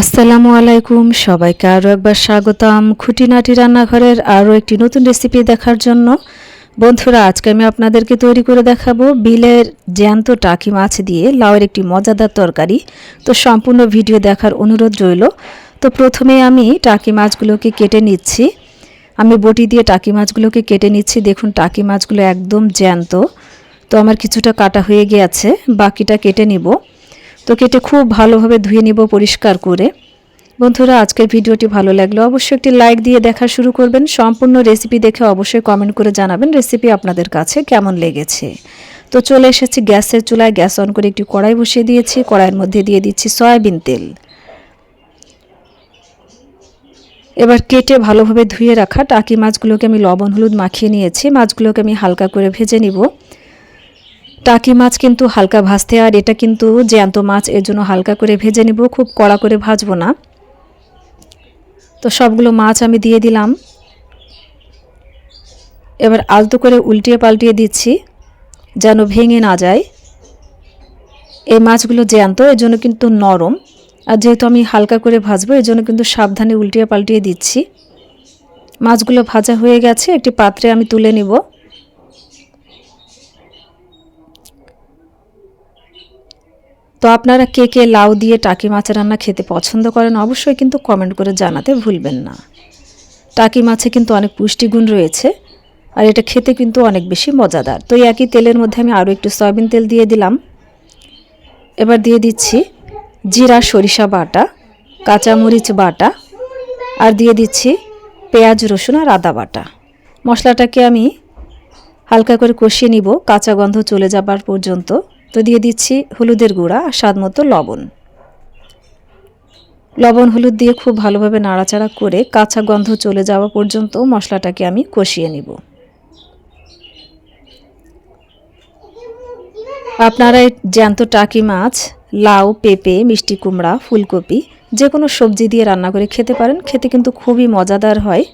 আসসালামু আলাইকুম, সবাইকে আরও একবার স্বাগতম। খুঁটিনাটি রান্নাঘরের আরও একটি নতুন রেসিপি দেখার জন্য। বন্ধুরা, আজকে আমি আপনাদেরকে তৈরি করে দেখাবো বিলের জ্যান্ত টাকি মাছ দিয়ে লাউয়ের একটি মজাদার তরকারি। তো সম্পূর্ণ ভিডিও দেখার অনুরোধ রইল। তো প্রথমে আমি টাকি মাছগুলোকে কেটে নিচ্ছি। আমি বটি দিয়ে টাকি মাছগুলোকে কেটে নিচ্ছি। দেখুন, টাকি মাছগুলো একদম জ্যান্ত। তো আমার কিছুটা কাটা হয়ে গিয়েছে, বাকিটা কেটে নিব। তো কেটে খুব ভালোভাবে ধুয়ে নিব পরিষ্কার করে। বন্ধুরা, আজকের ভিডিওটি ভালো লাগল অবশ্যই একটি লাইক দিয়ে দেখা শুরু করবেন। সম্পূর্ণ রেসিপি দেখে অবশ্যই কমেন্ট করে জানাবেন রেসিপি আপনাদের কাছে কেমন লেগেছে। তো চলে এসেছি গ্যাসের চুলায়। গ্যাস অন করে একটি কড়াই বসিয়ে দিয়েছি। কড়াইয়ের মধ্যে দিয়ে দিচ্ছি সয়াবিন তেল। এবার কেটে ভালোভাবে ধুয়ে রাখা টাকি মাছগুলোকে আমি লবণ, হলুদ মাখিয়ে নিয়েছি। মাছগুলোকে আমি হালকা করে ভেজে নিব। টাকি মাছ কিন্তু হালকা ভাজতে, আর এটা কিন্তু জ্যান্ত মাছ, এর জন্য হালকা করে ভেজে নিব, খুব কড়া করে ভাজবো না। তো সবগুলো মাছ আমি দিয়ে দিলাম। এবার আলতো করে উল্টিয়ে পাল্টিয়ে দিচ্ছি, যেন ভেঙে না যায়। এই মাছগুলো জ্যান্ত, এর জন্য কিন্তু নরম, আর যেহেতু আমি হালকা করে ভাজবো, এর জন্য কিন্তু সাবধানে উল্টিয়ে পাল্টিয়ে দিচ্ছি। মাছগুলো ভাজা হয়ে গেছে, একটি পাত্রে আমি তুলে নিব। তো আপনারা কে কে লাউ দিয়ে টাকি মাছের রান্না খেতে পছন্দ করেন অবশ্যই কিন্তু কমেন্ট করে জানাতে ভুলবেন না। টাকি মাছে কিন্তু অনেক পুষ্টিগুণ রয়েছে আর এটা খেতে কিন্তু অনেক বেশি মজাদার। তো একই তেলের মধ্যে আমি আরও একটু সয়াবিন তেল দিয়ে দিলাম। এবার দিয়ে দিচ্ছি জিরা সরিষা বাটা, কাঁচামরিচ বাটা আর দিয়ে দিচ্ছি পেঁয়াজ, রসুন আর আদা বাটা। মশলাটাকে আমি হালকা করে কষিয়ে নিব, কাঁচা গন্ধ চলে যাবার পর্যন্ত। তো দিয়ে দিচ্ছি হলুদের গুঁড়া আর স্বাদ মতো লবণ। লবণ, হলুদ দিয়ে খুব ভালোভাবে নাড়াচাড়া করে কাঁচা গন্ধ চলে যাওয়া পর্যন্ত মশলাটাকে আমি কষিয়ে নিব। আপনারা এই জ্যান্ত টাকি মাছ, লাউ, পেঁপে, মিষ্টি কুমড়া, ফুলকপি যে কোনো সবজি দিয়ে রান্না করে খেতে পারেন। খেতে কিন্তু খুবই মজাদার হয়।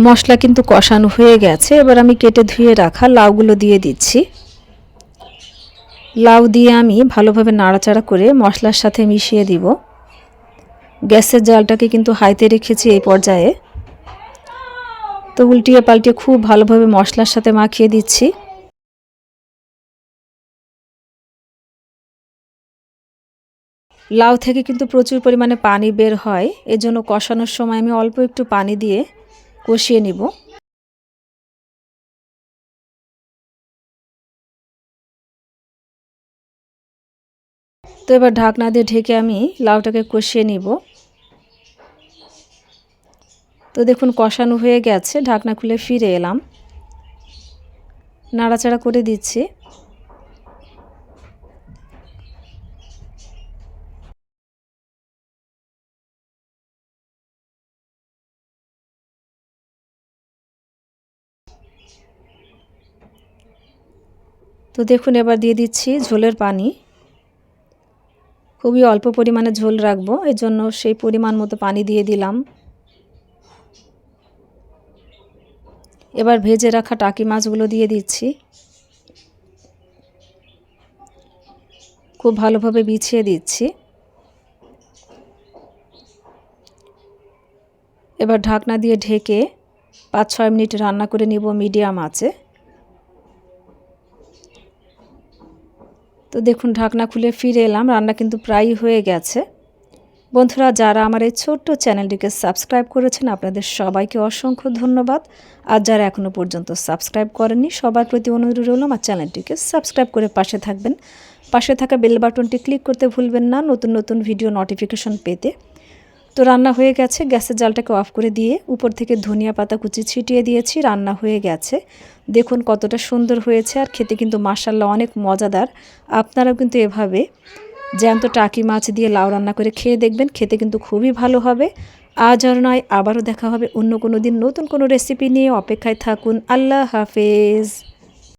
মশলা কিন্তু কষানো হয়ে গেছে। এবার আমি কেটে ধুয়ে রাখা লাউগুলো দিয়ে দিচ্ছি। লাউ দিয়ে আমি ভালোভাবে নাড়াচাড়া করে মশলার সাথে মিশিয়ে দিব। গ্যাসের জালটাকে কিন্তু হাইতে রেখেছি এই পর্যায়ে। তো উল্টিয়ে পাল্টিয়ে খুব ভালোভাবে মশলার সাথে মাখিয়ে দিচ্ছি। লাউ থেকে কিন্তু প্রচুর পরিমাণে পানি বের হয়। এজন্য কষানোর সময় আমি অল্প একটু পানি দিয়ে কষিয়ে নিব। তো এবার ঢাকনা দিয়ে ঢেকে আমি লাউটাকে কষিয়ে নিব। তো দেখুন কষানো হয়ে গেছে, ঢাকনা খুলে ফিরে এলাম। নাড়াচাড়া করে দিচ্ছি। তো দেখুন এবার দিয়ে দিচ্ছি ঝোলের পানি। খুবই অল্প পরিমাণে ঝোল রাখব এর জন্য সেই পরিমাণ মতো পানি দিয়ে দিলাম। এবার ভেজে রাখা টাকি মাছগুলো দিয়ে দিচ্ছি। খুব ভালোভাবে বিছিয়ে দিচ্ছি। এবার ঢাকনা দিয়ে ঢেকে পাঁচ ছয় মিনিট রান্না করে নিব মিডিয়াম আছে তো দেখুন, ঢাকনা খুলে ফিরে এলাম। রান্না কিন্তু প্রায়ই হয়ে গেছে। বন্ধুরা, যারা আমার এই ছোট্ট চ্যানেলটিকে সাবস্ক্রাইব করেছেন, আপনাদের সবাইকে অসংখ্য ধন্যবাদ। আর যারা এখনও পর্যন্ত সাবস্ক্রাইব করেননি, সবার প্রতি অনুরোধ রইল, আমার চ্যানেলটিকে সাবস্ক্রাইব করে পাশে থাকবেন। পাশে থাকা বেল বাটনটি ক্লিক করতে ভুলবেন না। নতুন নতুন ভিডিও নোটিফিকেশন পেতে তো রান্না হয়ে গেছে। গ্যাসের জালটাকে অফ করে দিয়ে উপর থেকে ধনিয়া পাতা কুচি ছিটিয়ে দিয়েছি। রান্না হয়ে গেছে। দেখুন কতটা সুন্দর হয়েছে আর খেতে কিন্তু মাসাল্লা অনেক মজাদার। আপনারাও কিন্তু এভাবে জ্যান্ত টাকি মাছ দিয়ে লাউ রান্না করে খেয়ে দেখবেন। খেতে কিন্তু খুবই ভালো হবে। আজ আর নয়, আবারও দেখা হবে অন্য কোনো দিন নতুন কোনো রেসিপি নিয়ে। অপেক্ষায় থাকুন। আল্লাহ হাফেজ।